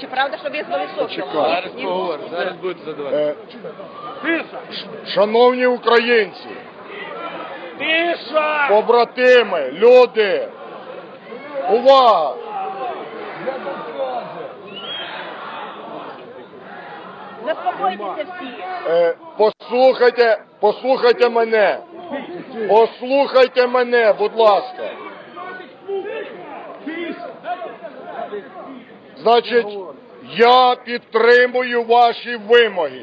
чи правда, що Сокола? Почекай. Зараз поговоримо, зараз будете задавати. Е, Шановні українці, побратими, люди, увага! Заспокойтеся всі. Е, Послухайте, послухайте мене. Послухайте мене, будь ласка. Значить, я підтримую ваші вимоги.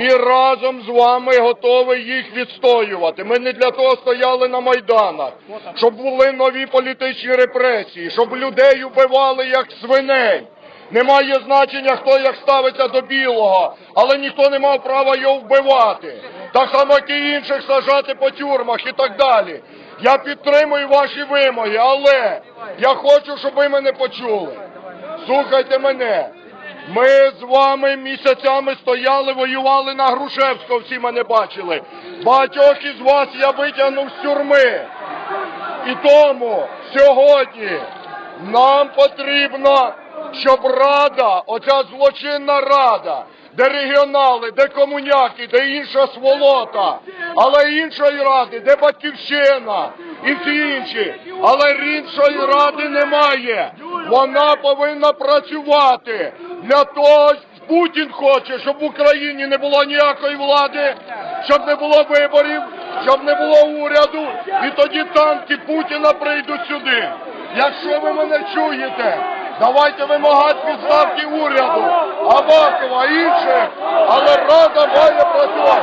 І разом з вами готовий їх відстоювати. Ми не для того стояли на Майданах, щоб були нові політичні репресії, щоб людей убивали як свиней. Немає значення, хто як ставиться до білого, але ніхто не мав права його вбивати. Так само, як і інших сажати по тюрмах і так далі. Я підтримую ваші вимоги, але я хочу, щоб ви мене почули. Слухайте мене. Ми з вами місяцями стояли, воювали на Грушевського, всі мене бачили. Багатьох із вас я витягнув з тюрми. І тому сьогодні нам потрібно, щоб рада, оця злочинна рада, де регіонали, де комуняки, де інша сволота, але іншої ради, де батьківщина і всі інші, але іншої ради немає. Вона повинна працювати для того. Путін хоче, щоб в Україні не було ніякої влади, щоб не було виборів, щоб не було уряду, і тоді танки Путіна прийдуть сюди. Якщо ви мене чуєте, давайте вимагати відставки уряду, Авакова, інших, але Рада має працювати.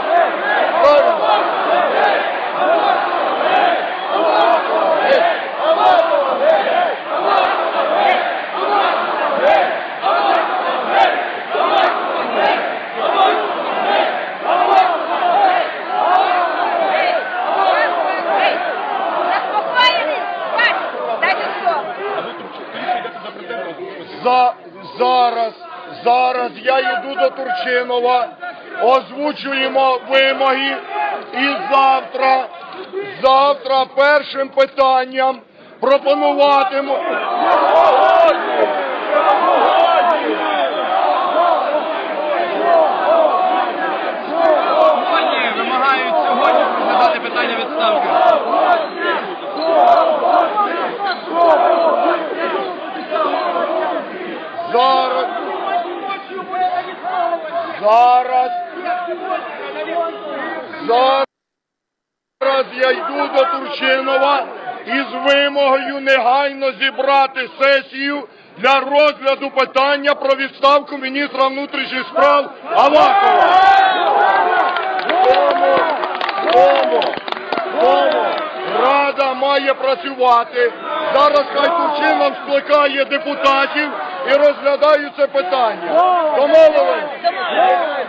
За, зараз, зараз я йду до Турчинова, озвучуємо вимоги і завтра, завтра першим питанням пропонуватиму. Сьогодні вимагають сьогодні розглядати питання відставки. Зараз, зараз, зараз я йду до Турчинова із вимогою негайно зібрати сесію для розгляду питання про відставку міністра внутрішніх справ Авакова. Тому, тому, тому Рада має працювати. Зараз хай Турчинов скликає депутатів і розглядаю це питання. Домовились? Нехай